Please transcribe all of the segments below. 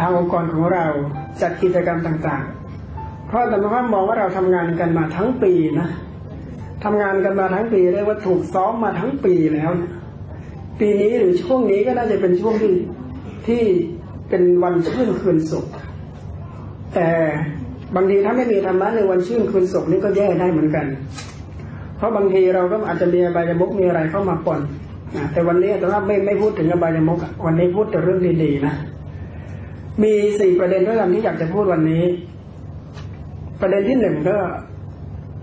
ทางองค์กรของเราจัดกิจกรรมต่างๆ เพราะแต่ว่ามองว่าเราทำงานกันมาทั้งปีนะทำงานกันมาทั้งปีเรียกว่าถูกซ้อมมาทั้งปีแล้วนะปีนี้หรือช่วงนี้ก็น่าจะเป็นช่วงที่ที่เป็นวันชื่นคืนสุข แต่บางทีถ้าไม่มีธรรมะในวันชื่นคืนสุขนี่ก็แย่ได้เหมือนกัน เพราะบางทีเราก็อาจจะมีอบายมุกมีอะไรเข้ามาปนนะแต่วันนี้แต่ว่าไม่ไม่พูดถึงอบายมุกวันนี้พูดแต่เรื่องดีๆนะ มีสี่ประเด็นด้วยกันที่อยากจะพูดวันนี้ ประเด็นที่หนึ่งก็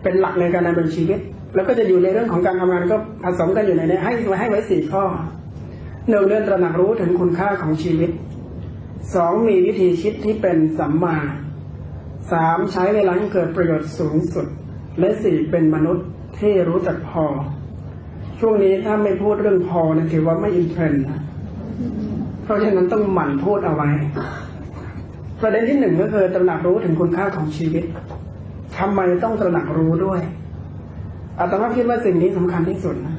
เป็นหลักในการดำเนินชีวิต แล้วก็จะอยู่ในเรื่องของการทำงานก็ผสมกันอยู่ในนี้ให้ให้ไว้สี่ข้อหนึ่งเรื่องตระหนักรู้ถึงคุณค่าของชีวิตสองมีวิธีคิดที่เป็นสัมมาสามใช้เวลาให้เกิดประโยชน์สูงสุด และสี่เป็นมนุษย์ที่รู้จักพอ ช่วงนี้ถ้าไม่พูดเรื่องพอนะถือว่าไม่อินเทรนด์นะเพราะฉะนั้นต้องหมั่นพูดเอาไว้ ประเด็นที่หนึ่งก็คือตระหนักรู้ถึงคุณค่าของชีวิตทำไมต้องตระหนักรู้ด้วยอาตมาคิดว่าสิ่งนี้สำคัญที่สุดนะ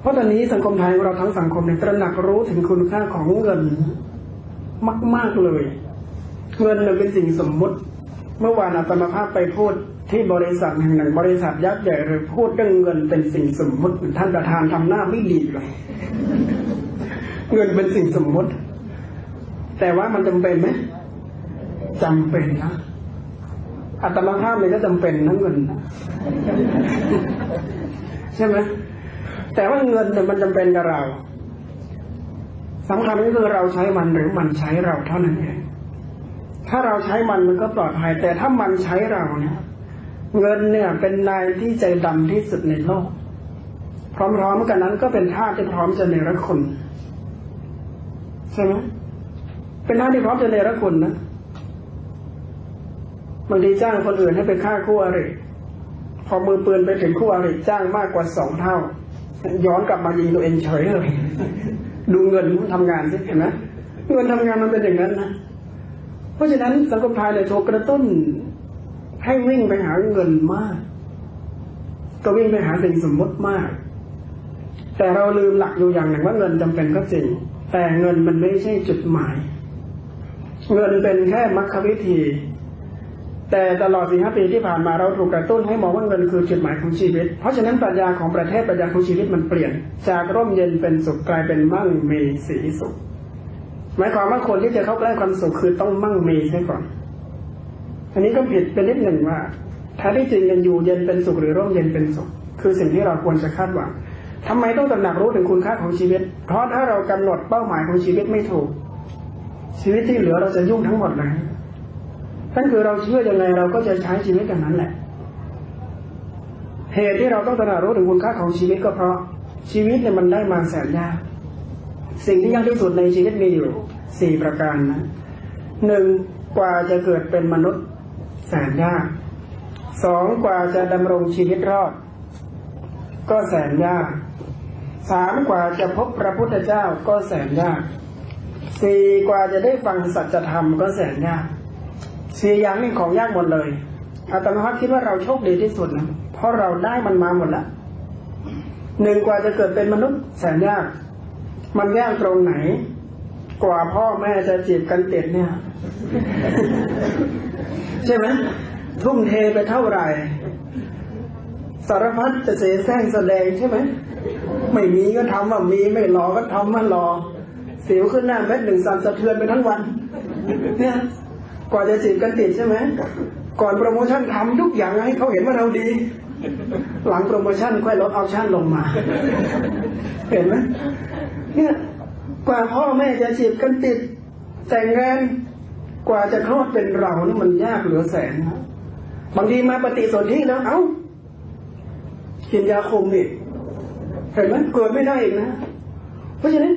เพราะตอนนี้สังคมไทยเราทั้งสังคมเนี่ยตระหนักรู้ถึงคุณค่าของเงินมาก ๆเลย เงินเนี่ยเป็นสิ่งสมมุติ เมื่อวานอาตมาภาพไปพูดที่บริษัทแห่งหนึ่งบริษัทยักษ์ใหญ่เลยพูดเรื่องเงินเป็นสิ่งสมมุติท่านประธานทำหน้าไม่ดีเลยเงินเป็นสิ่งสมมุติ แต่ว่ามันจำเป็นไหม จำเป็นนะอัตมาภาพเลยก็จำเป็นนะเงินใช่ไหมแต่ว่าเงินเนี่ยมันจำเป็นกับเราสำคัญก็คือเราใช้มันหรือมันใช้เราเท่านั้นเองถ้าเราใช้มันมันก็ปลอดภัย แต่ถ้ามันใช้เราเนี่ยเงินเนี่ยเป็นนายที่ใจดำที่สุดในโลก พร้อมๆกันนั้นก็เป็นท่าที่พร้อมจะเนรคุณใช่ไหมเป็นท่าที่พร้อมจะเนรคุณนะ บางทีจ้างคนอื่นให้ไปฆ่าคู่อริพอมือปืนไปถึงคู่อริจ้างมากกว่าสองเท่า ย้อนกลับมายิงตัวเองเฉยเลยดูเงินมันทำงานสิเห็นไหมเงินทำงานมันเป็นอย่างนั้นนะเพราะฉะนั้นสังคมไทยเลยถูกกระตุ้นให้วิ่งไปหาเงินมาก ก็วิ่งไปหาสิ่งสมมติมาก แต่เราลืมหลักอยู่อย่างหนึ่งว่าเงินจำเป็นก็จริง แต่เงินมันไม่ใช่จุดหมาย เงินเป็นแค่มรรควิธี แต่ตลอดสี่ห้าปีที่ผ่านมาเราถูกกระตุ้นให้มองว่าเงินคือจุดหมายของชีวิต เพราะฉะนั้นปรัชญาของประเทศปรัชญาของชีวิตมันเปลี่ยน จากร่มเย็นเป็นสุขกลายเป็นมั่งมีสีสุข หมายความว่าคนที่จะเข้าใกล้ความสุขคือต้องมั่งมีใช่ก่อน อันนี้ก็ผิดเป็นนิดหนึ่งว่าแท้ที่จริงยังอยู่เย็นเป็นสุขหรือร่มเย็นเป็นสุข คือสิ่งที่เราควรจะคาดหวังทำไมต้องตระหนักรู้ถึงคุณค่าของชีวิต เพราะถ้าเรากำหนดเป้าหมายของชีวิตไม่ถูก ชีวิตที่เหลือเราจะยุ่งทั้งหมดเลย นั่นคือเราเชื่อยังไงเราก็จะใช้ชีวิตอย่างนั้นแหละ เหตุที่เราต้องตระหนักรู้ถึงคุณค่าของชีวิตก็เพราะชีวิตเนี่ยมันได้มาแสนยาก สิ่งที่ยากที่สุดในชีวิตมีอยู่สี่ประการนะหนึ่งกว่าจะเกิดเป็นมนุษย์แสนยากสองกว่าจะดำรงชีวิตรอด ก็แสนยากสามกว่าจะพบพระพุทธเจ้าก็แสนยากสี่กว่าจะได้ฟังสัจธรรมก็แสนยาก สี่อย่างนี้ของยากหมดเลยอาตมาคิดว่าเราโชคดีที่สุดนะเพราะเราได้มันมาหมดล้วหนึ่งกว่าจะเกิดเป็นมนุษย์แสนยาก มันยากตรงไหน กว่าพ่อแม่จะจีบกันเติดเนี่ย ใช่ไหมทุ่มเทไปเท่าไหร่ สารพัดจะเสแสร้งแสดงใช่ไหมไม่มีก็ทำว่ามีไม่รอก็ทำว่ารอเสียวขึ้นหน้าเม็ดหนึ่งสั่นสะเทือนไปทั้งวัน เนี่ย กว่าจะจีบกันติดใช่ไหมก่อนโปรโมชั่นทำทุกอย่างให้เขาเห็นว่าเราดี หลังโปรโมชั่นค่อยลดเอาชั่นลงมา เห็นไหมเนี่ยกว่าพ่อแม่จะจีบกันติด แต่งงานกว่าจะคลอดเป็นเรานี่มันยากเหลือแสนนะบางทีมาปฏิสนธิแล้วเอ้ากินยาคุมอีกเห็นไหมเกิดไม่ได้อีกนะ เพราะฉะนั้น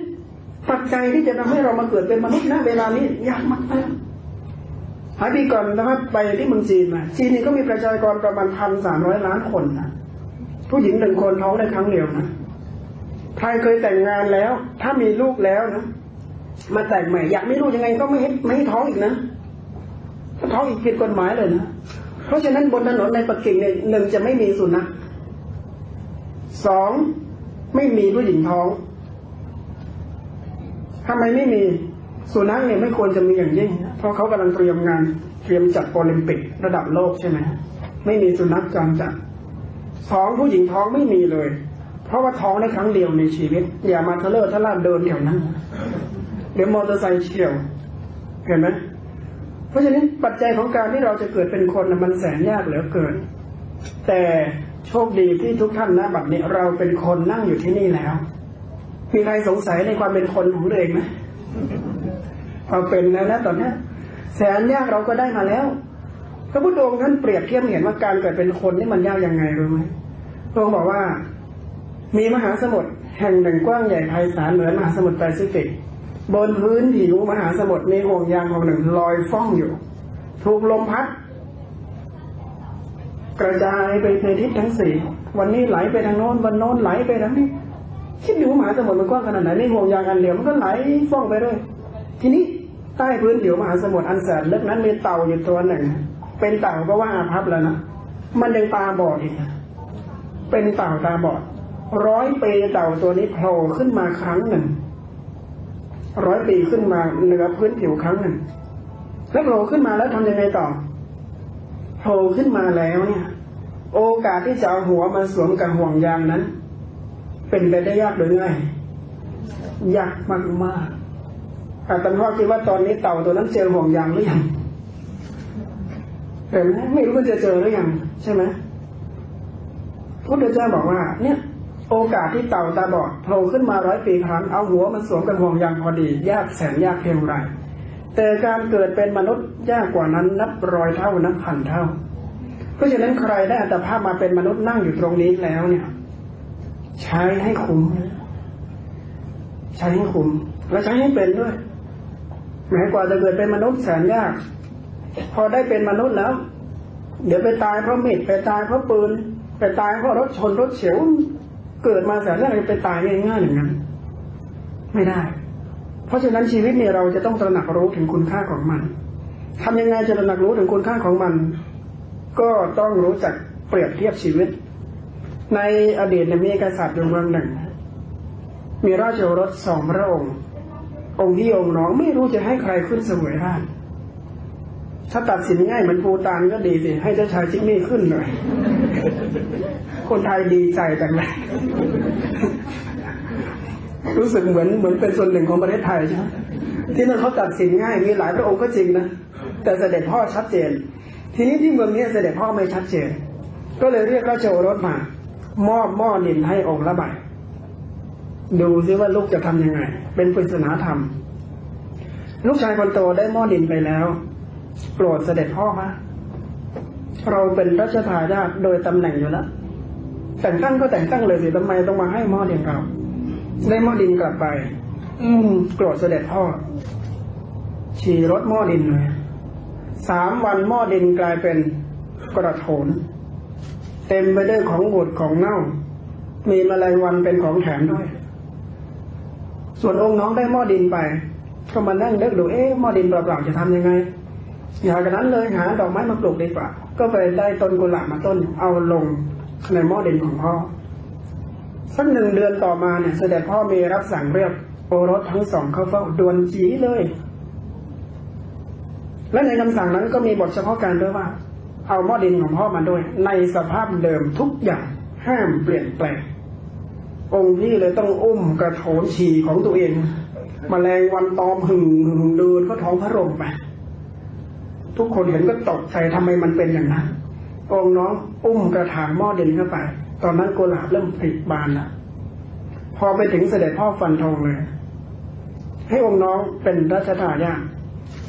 ปัจจัยที่จะทำให้เรามาเกิดเป็นมนุษย์ณเวลานี้ยากมาก นะหายปีก่อนนะครับไปที่เมืองจีนมาจีนนี่ก็มีประชากรประมาณพันสามร้อยล้านคนนะผู้หญิงหนึ่งคนท้องได้ครั้งเดียวนะใครเคยแต่งงานแล้ว ถ้ามีลูกแล้วนะมาแต่งใหม่ อยากไม่รู้ยังไงก็ไม่ให้ไม่ให้ท้องอีกนะถ้าท้องอีกผิดกฎหมายเลยนะเพราะฉะนั้นบนถนนในปักกิ่งเนี่ยหนึ่งจะไม่มีสุนัขสองไม่มีผู้หญิงท้องทำไมไม่มี สุนัขเนี่ยไม่ควรจะมีอย่างยิ่ง เพราะเขากำลังเตรียมงานเตรียมจัดโอลิมปิกระดับโลกใช่ไหมไม่มีสุนัขจรจัดท้องผู้หญิงท้องไม่มีเลย เพราะว่าท้องได้ครั้งเดียวในชีวิต อย่ามาทะเลาะทะล่าเดินแถวนั้นเดี๋ยวมอเตอร์ไซค์เฉียว เห็นไหมเพราะฉะนั้นปัจจัยของการที่เราจะเกิดเป็นคนมันแสนยากเหลือเกิน แต่โชคดีที่ทุกท่านนะบัดนี้เราเป็นคนนั่งอยู่ที่นี่แล้วมีใครสงสัยในความเป็นคนของตัวเองไหม เอาเป็นแล้วนะตอนนี้แสนยากเราก็ได้มาแล้ว พระพุทธองค์ท่านเปรียบเทียบเห็นว่าการเกิดเป็นคนนี่มันยากยังไงรู้ไหมพระองค์บอกว่า มีมหาสมุทรแห่งหนึ่งกว้างใหญ่ไพศาลเหมือนมหาสมุทรแปซิฟิกบนพื้นผิวมหาสมุทรมีห่วงยางห่วงหนึ่งลอยฟ้องอยู่ ถูกลมพัด กระจายไปในทิศทั้งสี่วันนี้ไหลไปทางโน้นวันโน้นไหลไปทางนี้คิดดูมหาสมุทรมันกว้างขนาดไหนในห่วงยางอันเดียวมันก็ไหลฟ้องไปเรื่อยทีนี้ ใต้พื้นผิวมหาสมุทรอันแสนลึกนั้นมีเต่าอยู่ตัวหนึ่ง เป็นเต่าก็ว่าอาภัพแล้วนะมันยังตาบอดอีกเป็นเต่าตาบอด ร้อยปีเต่าตัวนี้โผล่ขึ้นมาครั้งหนึ่ง ร้อยปีขึ้นมาเหนือพื้นผิวครั้งหนึ่ง แล้วโผล่ขึ้นมาแล้วทำยังไงต่อโผล่ขึ้นมาแล้วเนี่ย โอกาสที่จะเอาหัวมาสวมกับห่วงยางนั้น เป็นไปได้ยากหรือไงยากมากมากๆ อาจารย์พ่อคิดว่าตอนนี้เต่าตัวนั้นเจอห่วงยางหรือยังเห็นไหมไม่รู้ว่าจะเจอหรือยังใช่ไหมพุทธเจ้าบอกว่า เนี่ย โอกาสที่เต่าตาบอดโผล่ขึ้นมาร้อยปีครั้งเอาหัวมันสวมกับห่วงยางพอดี ยากแสนยากเพียงไรแต่การเกิดเป็นมนุษย์ยากกว่านั้นนับร้อยเท่านับพันเท่า เพราะฉะนั้นใครได้อัตภาพมาเป็นมนุษย์นั่งอยู่ตรงนี้แล้วเนี่ย ใช้ให้คุ้มใช้ให้คุ้มและใช้ให้เป็นด้วย แม้กว่าจะเกิดเป็นมนุษย์แสนยาก พอได้เป็นมนุษย์แล้ว เดี๋ยวไปตายเพราะมีดไปตายเพราะปืน ไปตายเพราะรถชนรถเฉียว เกิดมาแสนยากจะไปตายง่ายๆอย่างนั้น ไม่ได้ เพราะฉะนั้นชีวิตเนี่ยเราจะต้องตระหนักรู้ถึงคุณค่าของมันทำยังไงจะตระหนักรู้ถึงคุณค่าของมัน ก็ต้องรู้จักเปรียบเทียบชีวิต ในอดีตมีกษัตริย์อยู่เมืองหนึ่ง มีราชโอรสสองพระองค์ องค์ที่องค์น้องไม่รู้จะให้ใครขึ้นเสวยราชถ้าตัดสินง่ายเหมือนภูตานก็ดีสิ ให้เจ้าชายจิกมี่ขึ้นหน่อย คนไทยดีใจจังเลยรู้สึกเหมือนเหมือนเป็นส่วนหนึ่งของประเทศไทยใช่ไหมที่นั่นเขาตัดสินง่าย มีหลายพระองค์ก็จริงนะ แต่เสด็จพ่อชัดเจน ทีนี้ที่เมืองนี้เสด็จพ่อไม่ชัดเจน ก็เลยเรียกราชโอรสมามอบหม้อดินให้องค์ละใบ ดูซิว่าลูกจะทำยังไง เป็นปริศนาธรรม ลูกชายคนโตได้หม้อดินไปแล้ว โปรดเสด็จพ่อมาเราเป็นรัชทายาทโดยตำแหน่งอยู่แล้วแต่งตั้งก็แต่งตั้งเลยสิทำไมต้องมาให้หม้อดินเรา ได้หม้อดินกลับไป อืมโกรธเสด็จพ่อฉี่รถหม้อดินเลยสามวันหม้อดินกลายเป็นกระโถน เต็มไปด้วยของบูดของเน่า มีแมลงวันเป็นของแถมด้วย ส่วนองค์น้องได้หม้อดินไปก็มานั่งนึกดูเอ๊ะหม้อดินเปล่าๆจะทำยังไงอย่ากันนั้นเลยหาดอกไม้มาปลูกดีกว่า ก็ไปได้ต้นกุหลาบมาต้น เอาลงในหม้อดินของพ่อสักหนึ่งเดือนต่อมาเนี่ยเสด็จพ่อมีรับสั่งเรียกโอรสทั้งสองเข้าเฝ้าด่วนจีเลย และในคำสั่งนั้นก็มีบทเฉพาะการด้วยว่า เอาหม้อดินของพ่อมาด้วย ในสภาพเดิมทุกอย่างห้ามเปลี่ยนแปลง องค์พี่เลยต้องอุ้มกระโถนฉี่ของตัวเองมแมลงวันตอมหึงหึงเดินก็ท้องพระรงไปทุกคนเห็นก็ตกใจทำไมมันเป็นอย่างนั้นองค์น้องอุ้มกระถางหม้อดินเข้าไป ตอนนั้นโกลาบเริ่มผลิบานแล้วพอไปถึงเสด็จพ่อฟันทองเลย ให้องค์น้องเป็นรัชทายาท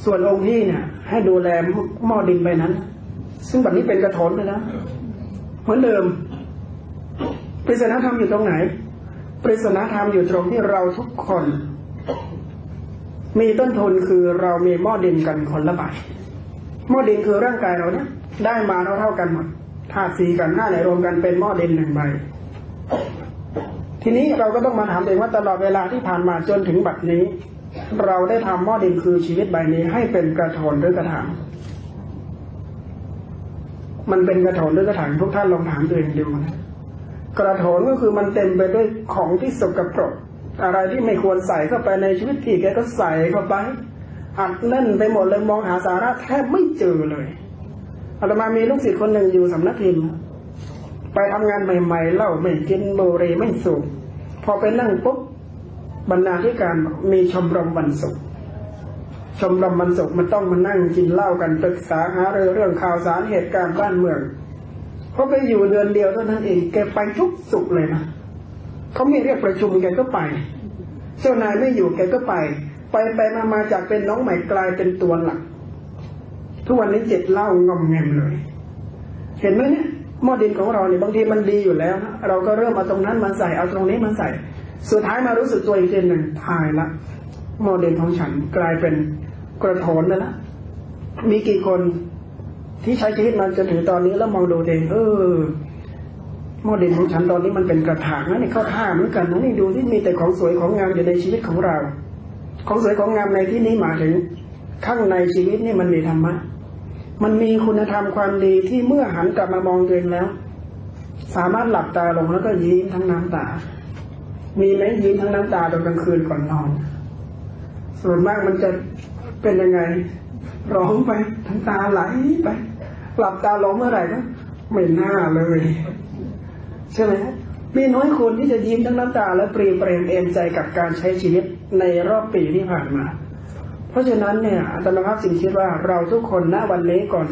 ส่วนองค์พี่เนี่ย ให้ดูแลหม้อดินไปนั้น ซึ่งแบบนี้เป็นกระโถนไปแล้วเหมือนเดิมปริศนาธรรมอยู่ตรงไหน ปริศนาธรรมอยู่ตรงที่เราทุกคน มีต้นทุนคือเรามีหม้อดินกันคนละใบหม้อดินคือร่างกายเราเนี่ยได้มาเท่าเท่ากันหมดธาตุสี่กันห้าไหนรวมกันเป็นหม้อดินหนึ่งใบ ทีนี้เราก็ต้องมาถามเองว่าตลอดเวลาที่ผ่านมาจนถึงบัดนี้ เราได้ทำหม้อดินคือชีวิตใบนี้ให้เป็นกระโถนหรือกระถางมันเป็นกระโถนหรือกระถางทุกท่านลองถามตัวเองดูนะ กระโถนก็คือมันเต็มไปด้วยของที่สกปรก อะไรที่ไม่ควรใส่เข้าไปในชีวิตพี่แกก็ใส่เข้าไป อัดแน่นไปหมดเลยมองหาสาระแทบไม่เจอเลยอาตมามีลูกศิษย์คนหนึ่งอยู่สำนักพิมพ์ไปทำงานใหม่ๆเล้าไม่กินบุหรี่ไม่สูบพอไปนั่งปุ๊บบรรณาธิการมีชมรมวันศุกร์ชมรมวันศุกร์มันต้องมานั่งกินเหล้ากันปรึกษาหาเรื่องข่าวสารเหตุการณ์บ้านเมือง พอไปอยู่เดือนเดียวเท่านั้นเองแกไปทุกสุขเลยนะเขาไม่เรียกประชุมแกก็ไป เจ้านายไม่อยู่แกก็ไป ไปไปมามาจากเป็นน้องใหม่กลายเป็นตัวหลัก ทุกวันนี้เจ็ดเล้างอมแงมเลย เห็นไหมเนี่ยหม้อดินของเราเนี่ยบางทีมันดีอยู่แล้วนะเราก็เริ่มเอาตรงนั้นมาใส่เอาตรงนี้มาใส่ สุดท้ายมารู้สึกตัวอีกทีหนึ่งทายละหม้อดินของฉันกลายเป็นกระโถนแล้วนะมีกี่คน ที่ใช้ชีวิตมาจนถึงตอนนี้แล้วมองดูเองเออหม้อดินของฉันตอนนี้มันเป็นกระถางนะนี่เข้าท่าเหมือนกันนะนี่ดูที่มีแต่ของสวยของงามอยู่ในชีวิตของเรา ของสวยของงามในที่นี้หมายถึง ข้างในชีวิตนี่มันมีธรรมะ มันมีคุณธรรมความดีที่เมื่อหันกลับมามองตัวเองแล้ว สามารถหลับตาลงแล้วก็ยิ้มทั้งน้ำตา มีไหมยิ้มทั้งน้ำตาตอนกลางคืนก่อนนอน ส่วนมากมันจะเป็นยังไง ร้องไปทั้งตาไหลไป หลับตาลงเมื่อไหร่นะไม่น่าเลย ใช่ไหมมีน้อยคนที่จะยิ้มทั้งน้ำตา และเปรียมเปรมเอมใจกับการใช้ชีวิตในรอบปีที่ผ่านมา เพราะฉะนั้นเนี่ยอาตมาภาพสิ่งคิดว่าเราทุกคนณวันนี้ก่อน